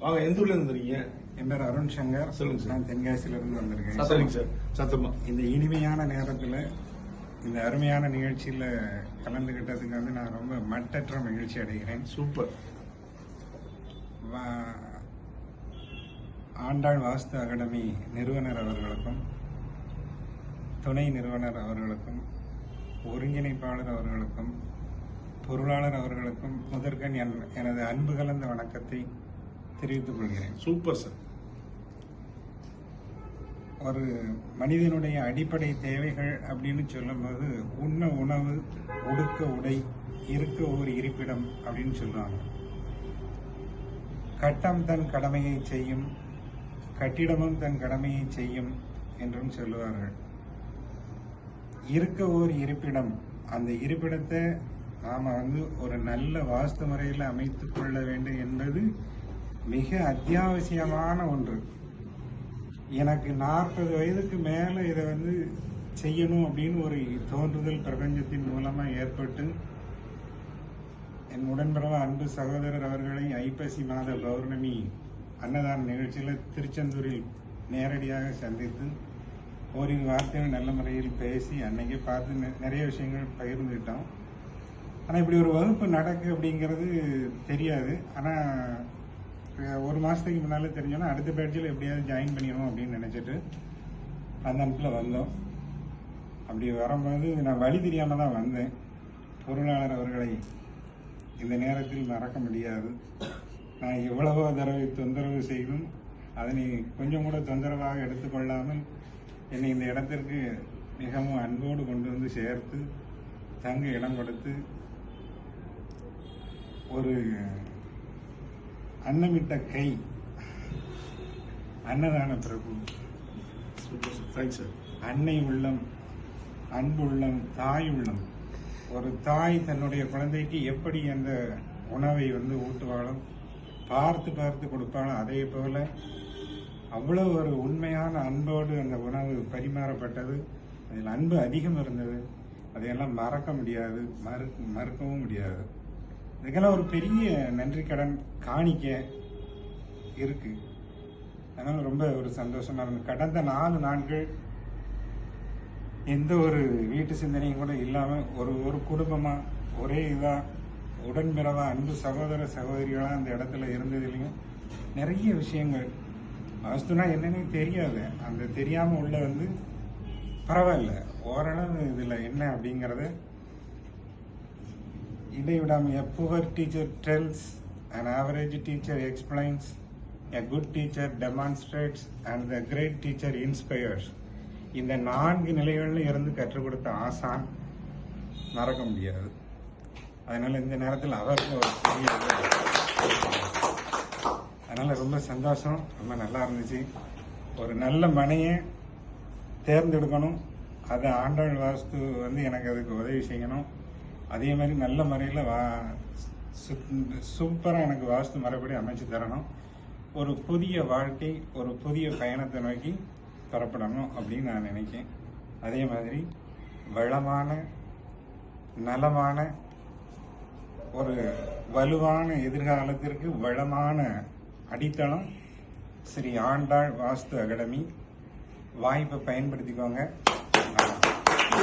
வாங்க எந்த ஊர்ல இருந்து இருக்கீங்க என் பேர் அருண் சங்கர். சொல்லுங்க சார். நான் தென்காசியில இருந்து வந்திருக்கேன். சரிங்க சார். சத்தமா. இந்த இனிமையான நேரத்துல இந்த அருமையான நிகழ்ச்சியில கலந்துகிட்டதுக்கு வந்து நான் ரொம்ப மட்டற்ற மகிழ்ச்சி அடைகிறேன். சூப்பர். ஆண்டாள் வாஸ்து அகாடமி நிறுவனர் அவர்களுக்கும் துணை நிறுவனர் அவர்களுக்கும் ஒருங்கிணைப்பாளர் அவர்களுக்கும் பொருளாளர் அவர்களுக்கும் முதற்கண் என்- எனது அன்பு கலந்த வணக்கத்தை தெரிவித்துக் கொள்கிறேன் சூப்பர் சார் ஒரு மனிதனுடைய அடிப்படை தேவைகள் அப்படின்னு சொல்லும்போது உண்ண உணவு உடுக்க உடை இருக்க ஒரு இருப்பிடம் அப்படின்னு சொல்லுவாங்க கட்டம் தன் கடமையை செய்யும் கட்டிடமும் தன் கடமையை செய்யும் என்றும் சொல்லுவார்கள். இருக்க ஓர் இருப்பிடம் அந்த இருப்பிடத்தை நாம வந்து ஒரு நல்ல வாஸ்து முறையில் அமைத்துக் கொள்ள வேண்டும் என்பது மிக அத்தியாவசியமான ஒன்று. எனக்கு நாற்பது வயதுக்கு மேலே இதை வந்து செய்யணும் அப்படின்னு ஒரு தோன்றுதல் பிரபஞ்சத்தின் மூலமா ஏற்பட்டு என் உடன்பிறவ அன்பு சகோதரர் அவர்களை ஐப்பசி மாத பௌர்ணமி அன்னதான நிகழ்ச்சியில் திருச்செந்தூரில் நேரடியாக சந்தித்து ஓரிரு வார்த்தைகள் நல்ல முறையில் பேசி அன்னைக்கே பார்த்து நெ- நிறைய விஷயங்கள் பகிர்ந்துக்கிட்டோம். ஆனால் இப்படி ஒரு வகுப்பு நடக்கு அப்படிங்கிறது தெரியாது. ஆனால் ஒரு மாதத்துக்கு முன்னால் தெரிஞ்சோன்னா அடுத்த பேட்சில் எப்படியாவது ஜாயின் பண்ணிடணும் அப்படின்னு நினச்சிட்டு அந்த அனுப்பில் வந்தோம். அப்படி வரும்போது நான் வழி தெரியாமல் தான் வந்தேன். பொருளாளர் அவர்களை இந்த நேரத்தில் மறக்க முடியாது. நான் எவ்வளவோ தடவை தொந்தரவு செய்தும் அதனை கொஞ்சம் கூட தொந்தரவாக எடுத்துக்கொள்ளாமல் என்னை இந்த இடத்திற்கு மிகவும் அன்போடு கொண்டு வந்து சேர்த்து தங்க இடம் கொடுத்து ஒரு அன்னமிட்ட கை. அன்னதான பிரபு. தேங்க்ஸ் சார் அன்னை உள்ளம் அன்பு உள்ளம் தாய் உள்ளம். ஒரு தாய் தன்னுடைய குழந்தைக்கு எப்படி அந்த உணவை வந்து ஊட்டுவாளோ பார்த்து பார்த்து கொடுப்பாளோ அதே போல அவ்வளவு ஒரு உண்மையான அன்போடு அந்த உணவு பரிமாறப்பட்டது. அதில் அன்பு அதிகம் இருந்தது. அதையெல்லாம் மறக்க முடியாது. மறு மறுக்கவும் முடியாது. இதுக்கெல்லாம் ஒரு பெரிய நன்றி கடன் காணிக்க இருக்கு. அதனால ரொம்ப ஒரு சந்தோஷமா இருந்தது கடந்த நாலு நாட்கள் எந்த ஒரு வீட்டு சிந்தனையும் கூட இல்லாம ஒரு ஒரு குடும்பமா ஒரே இதா உடன்பிறவா அன்பு சகோதர சகோதரிகளா அந்த இடத்துல இருந்ததுலேயும் நிறைய விஷயங்கள். வாஸ்துனா என்னன்னு தெரியாது அந்த தெரியாம உள்ள வந்து பரவாயில்ல. ஓரளவு இதுல என்ன அப்படிங்கறத இடைவிடாம a poor teacher tells an average teacher explains a good teacher demonstrates and the great teacher inspires. இந்த நான்கு நிலைகளில் இருந்து கற்றுக் கொடுத்த ஆசான் மறக்க முடியாது. அதனால இந்த நேரத்தில் அவருக்கு ஒரு பெரிய அதனால் அதனால ரொம்ப சந்தோஷம் ரொம்ப நல்லா இருந்துச்சு. ஒரு நல்ல மனையை தேர்ந்தெடுக்கணும். அது ஆண்டாள் வாஸ்து வந்து எனக்கு அதுக்கு உதவி செய்யணும். அதே மாதிரி நல்ல முறையில் வா சூப்பராக எனக்கு வாஸ்து மறுபடி அமைச்சு தரணும். ஒரு புதிய வாழ்க்கை ஒரு புதிய பயணத்தை நோக்கி புறப்படணும் அப்படின்னு நான் நினைக்கிறேன் அதே மாதிரி வளமான நலமான ஒரு வலுவான எதிர்காலத்திற்கு வளமான அடித்தளம் ஸ்ரீ ஆண்டாள் வாஸ்து அகாடமி. வாய்ப்பை பயன்படுத்திக்கோங்க.